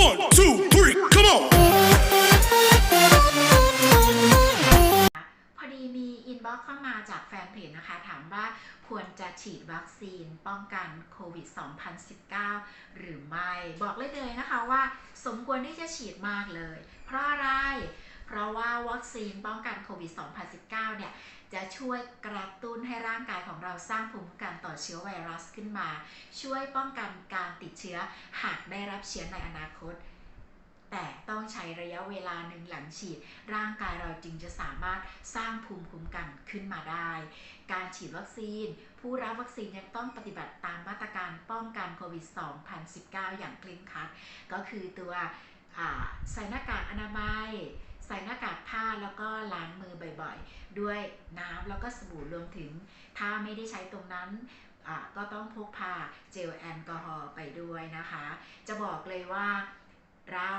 One, two, three, come on. พอดีมีอินบ็อกซ์เข้ามาจากแฟนเพจนะคะ ถามว่าควรจะฉีดวัคซีนป้องกันโควิด 2019 หรือไม่ บอกเลยเลยนะคะว่า สมควรที่จะฉีดมากเลย เพราะอะไร เพราะว่าวัคซีนป้องกันโควิด 2019 เนี่ยจะช่วยกระตุ้นให้ร่างกายของเราสร้างภูมิคุ้มกันต่อเชื้อไวรัสขึ้นมา ช่วยป้องกันการติดเชื้อหากได้รับเชื้อในอนาคต แต่ต้องใช้ระยะเวลาหนึ่งหลังฉีด ร่างกายเราจึงจะสามารถสร้างภูมิคุ้มกันขึ้นมาได้ การฉีดวัคซีน ผู้รับวัคซีนยังต้องปฏิบัติตามมาตรการป้องกันโควิด 2019 อย่างเคร่งครัด ก็คือตัวใส่หน้ากากอนามัย ใส่หน้ากากผ้าแล้วก็ล้างมือบ่อยๆ ด้วยน้ำแล้วก็สบู่รวมถึง ถ้าไม่ได้ใช้ตรงนั้นอ่าก็ต้องพกพาเจลแอลกอฮอล์ไปด้วยนะคะ จะบอกเลยว่าเรา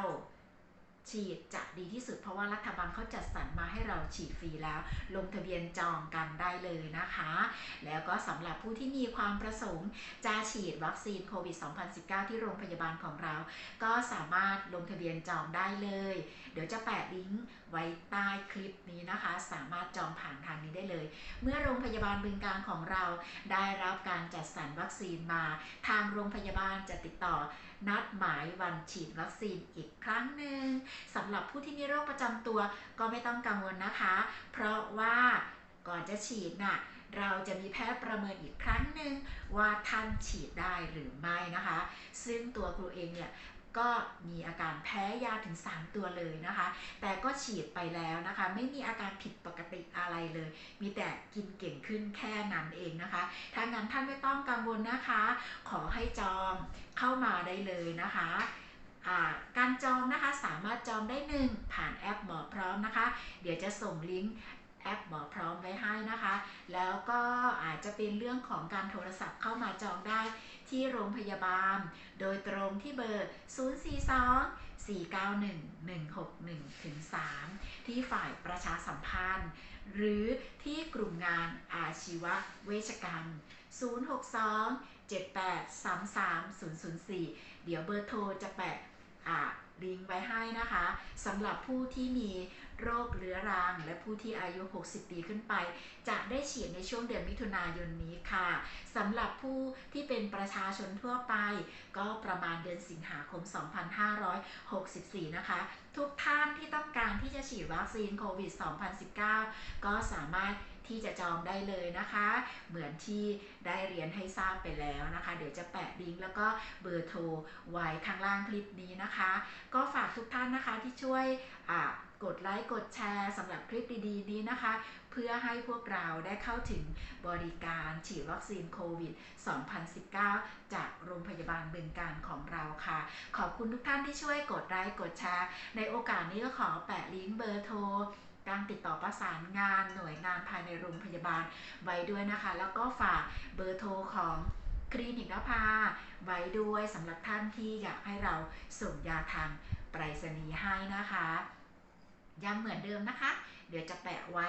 ฉีดจะดีที่สุดเพราะว่ารัฐบาลเขาจัดสรรมาให้เราฉีดฟรีแล้ว ลงทะเบียนจองกันได้เลยนะคะ แล้วก็สำหรับผู้ที่มีความประสงค์ จะฉีดวัคซีนโควิด 2019 ที่โรงพยาบาลของเรา ก็สามารถลงทะเบียนจองได้เลย เดี๋ยวจะแปะลิงก์ไว้ใต้คลิปนี้นะคะ สามารถจองผ่านทางนี้ได้เลย เมื่อโรงพยาบาลบึงการของเรา ได้รับการจัดสรรวัคซีนมา ทางโรงพยาบาลจะติดต่อนัดหมายวันฉีดวัคซีนอีกครั้งหนึ่งสำหรับผู้ที่มีโรคประจำตัวก็ไม่ต้องกังวลนะคะ เพราะว่าก่อนจะฉีดน่ะเราจะมีแพทย์ประเมินอีกครั้งหนึ่งว่าท่านฉีดได้หรือไม่นะคะ ซึ่งตัวครูเองเนี่ยก็มีอาการแพ้ยาถึง 3 ตัวเลยนะคะ แต่ก็ฉีดไปแล้วนะคะ ไม่มีอาการผิดปกติอะไรเลย มีแต่กินเก่งขึ้นแค่นั้นเองนะคะ ถ้างั้นท่านไม่ต้องกังวลนะคะ ขอให้จองเข้ามาได้เลยนะคะ เดี๋ยวจะส่งลิงก์แอปหมอพร้อมไว้ให้นะคะ แล้วก็อาจจะเป็นเรื่องของการโทรศัพท์เข้ามาจองได้ที่โรงพยาบาล โดยตรงที่เบอร์ 042 491 161ถึง3ที่ฝ่ายประชาสัมพันธ์ หรือที่กลุ่มงานอาชีวเวชกรรม 062 7833004 เดี๋ยวเบอร์โทรจะแปะ ลิงก์ไว้ให้นะคะสำหรับผู้ที่มีโรคเรื้อรัง และผู้ที่อายุ 60 ปีขึ้นไป จะได้ฉีดในช่วงเดือนมิถุนายนนี้ค่ะสำหรับผู้ที่เป็นประชาชนทั่วไป ก็ประมาณเดือนสิงหาคม 2564 นะคะ ทุกท่านที่ต้องการที่จะฉีดวัคซีนโควิด 2019 ก็สามารถ ที่จะจองได้เลยนะคะ เหมือนที่ได้เรียนให้ทราบไปแล้วนะคะ เดี๋ยวจะแปะลิงก์แล้วก็เบอร์โทรไว้ข้างล่างคลิปนี้นะคะ ก็ฝากทุกท่านนะคะที่ช่วยกดไลค์กดแชร์สำหรับคลิปดีๆ นี้นะคะ เพื่อให้พวกเราได้เข้าถึงบริการฉีดวัคซีนโควิด 2019 จากโรงพยาบาลบึงการของเราค่ะ ขอบคุณทุกท่านที่ช่วยกดไลค์กดแชร์ ในโอกาสนี้ก็ขอแปะลิงก์เบอร์โทร การติดต่อประสานงานหน่วยงานภายในโรงพยาบาลไว้ด้วยนะคะ แล้วก็ฝากเบอร์โทรของคลินิกนภาไว้ด้วยสำหรับท่านที่อยากให้เราส่งยาทางไปรษณีย์ให้นะคะย้ำเหมือนเดิมนะคะ เดี๋ยวจะแปะไว้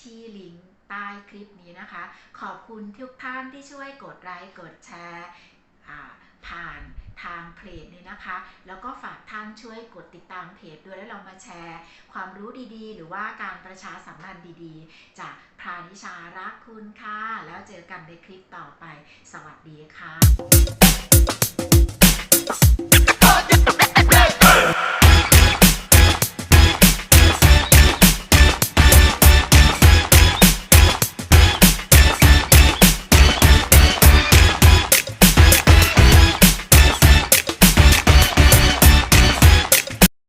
ที่ลิงก์ใต้คลิปนี้นะคะ ขอบคุณทุกท่านที่ช่วยกดไลค์กดแชร์ผ่าน ทางเพจเลยนะคะ แล้วก็ฝากท่านช่วยกดติดตามเพจด้วยแล้วเรามาแชร์ ความรู้ดีๆ หรือว่าการประชาสัมพันธ์ดีๆ จากพรานิชารักคุณค่ะแล้วเจอกันในคลิปต่อไป สวัสดีค่ะ